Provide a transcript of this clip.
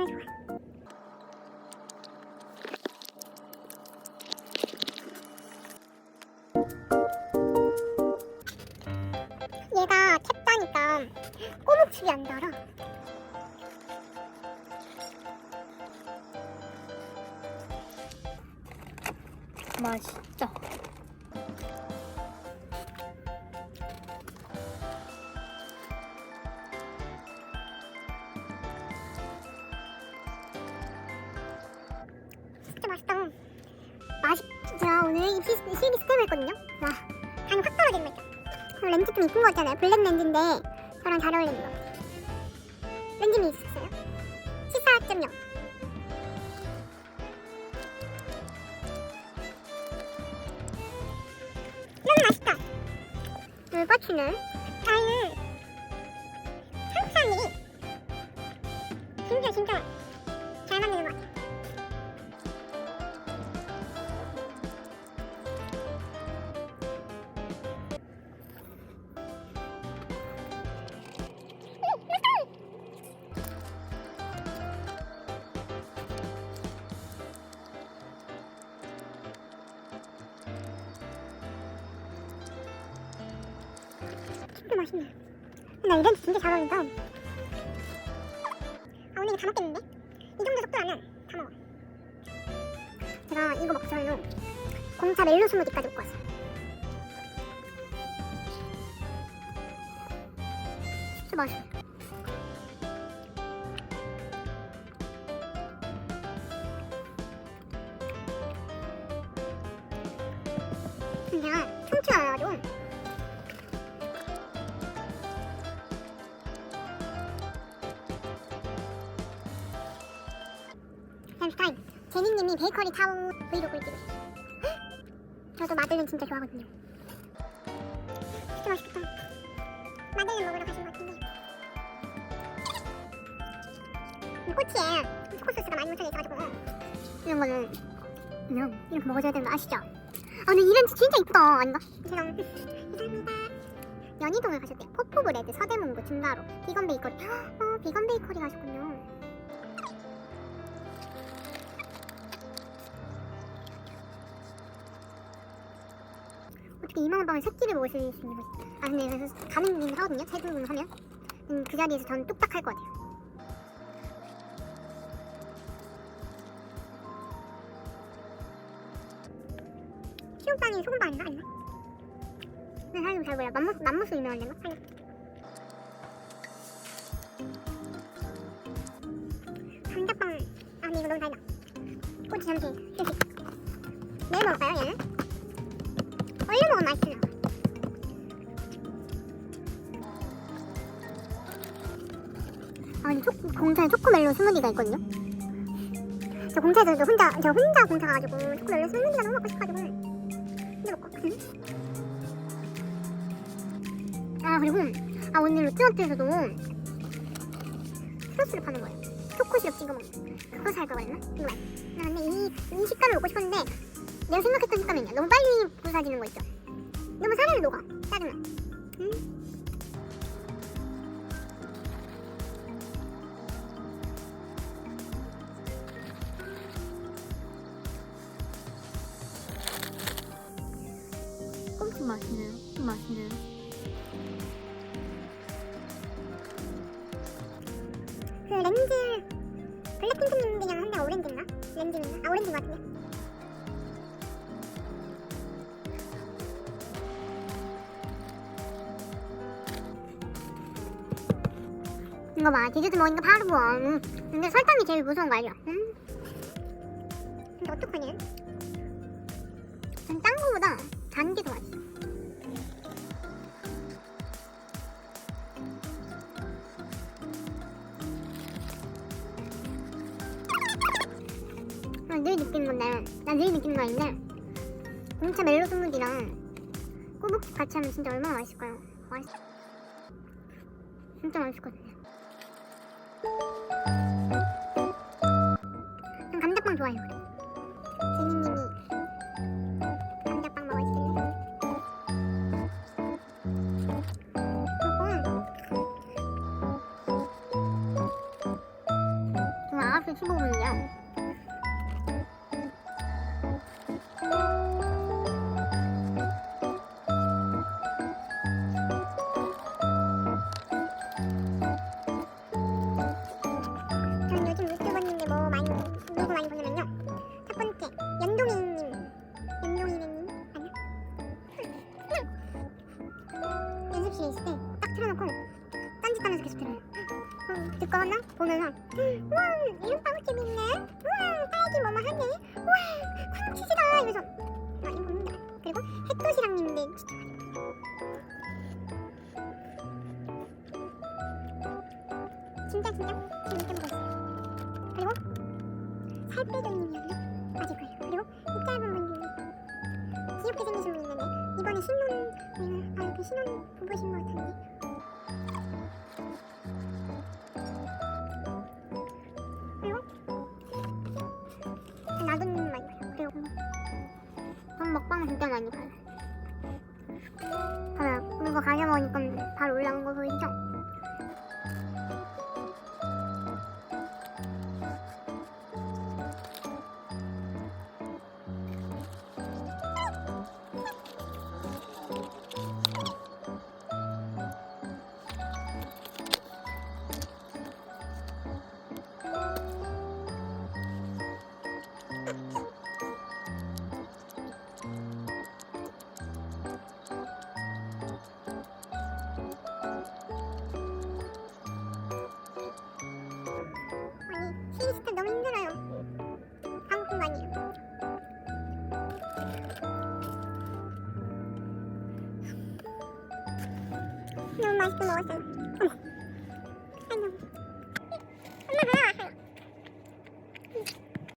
정말 좋아. 얘가 캡다니까 꼬북집이 안 달아. 맛있죠? 오늘 입시 실기 스텝을 했거든요. 와, 간이 확 떨어지는 거 있죠. 어, 렌즈 좀 이쁜 거 있잖아요. 블랙 렌즈인데 저랑 잘 어울리는 거. 렌즈미 있었어요. 14.0. 너무 맛있다. 물버치는 저희는 한국 사람들이 진짜 진짜 진짜 맛있네. 나 이벤트 진짜 잘 어울린다. 아 오늘 이거 다 먹겠는데? 이 정도 속도라면 다 먹어. 제가 이거 먹고 저는 공차 멜로 스무디까지 먹고 왔어요. 진짜 맛있어. 제가 제니님이 베이커리 타운 브이로그를 찍으셨어요. 헉! 저도 마들렌 진짜 좋아하거든요. 진짜 맛있겠다. 마들렌 먹으러 가신 것 같은데. 이 꼬치에 초코소스가 많이 묻혀져 있어가지고. 이런 거는 그냥 이렇게 먹어줘야 되는 거 아시죠? 아 근데 이 렌즈 진짜 이쁘다. 아닌가? 죄송. 감사합니다. 연희동을 가셨대요. 포포브레드 서대문구 준가로. 비건 베이커리. 어 비건 베이커리 가셨군요 어떻게 2만 원 방에 세 끼를 먹을 수 있는? 아 근데 그래서 가는 일 하거든요. 세금을 하면. 음, 그 자리에서 저는 뚝딱 할 것 같아요. 시오빵이 소금빵인가? 아닌가? 네, 사장님 잘 몰라 맘모스, 맘모스 유명한 데인가? 사장님 감자빵. 아 근데 이거 너무 달다. 꼬치 잠시 아 근데 초, 공차에 초코멜론 스무디가 있거든요? 저 공차에서 저 혼자 저 혼자 공차 가가지고 초코멜론 스무디가 너무 먹고 싶어가지고 근데 먹고 응? 아 그리고 아 오늘 롯데마트에서도 소스를 파는 거예요. 초코 시럽 찍어 먹는 그거 살까 그랬나? 이거 아 근데 이, 이 식감을 먹고 싶었는데 내가 생각했던 식감이 아니야. 너무 빨리 부사지는 거 있죠? 너무 사랑이 녹아. 짜증나. 응? 엄청 맛있네요. 좀 맛있네요. 그 렌즈 블랙핑크님이랑 한데 오렌지인가? 렌즈인가? 아 오렌지인 것 같은데 이거 봐 디저트 먹으니까 바로 부어 음. 근데 설탕이 제일 무서운 거 알죠? 음? 근데 어떡하냐? 전딴 거보다 단게 더 맛있어 늘 느끼는 건데 나 늘 느끼는 거 아닌데 공차 멜로 스무디랑 꼬북 같이 하면 진짜 얼마나 맛있을까요? 맛있어 진짜 맛있거든요 전 감자빵 좋아해요 제니님이 감자빵 먹어주실래요? 그리고 와 거예요. 저는 들어요. 어, 듣거나 보면서 우와 이런 빵집이 있네. 우와 딸기 뭐뭐 하네. 우와 광치즈다 이러면서 아 이거 먹는다. 그리고 핵도시락님들 진짜 진짜 진짜 재밌게 있어요. 그리고 살 빼돌님이었나? 맞을 거예요. 그리고 이 짧은 분님이 귀엽게 생기신 분 있는데 이번에 신혼 아 이렇게 신혼 부부신 것 같은데. 진짜 많이 봐요. 봐요. 이거 가져 먹으니까 바로 올라온 no mais promotion.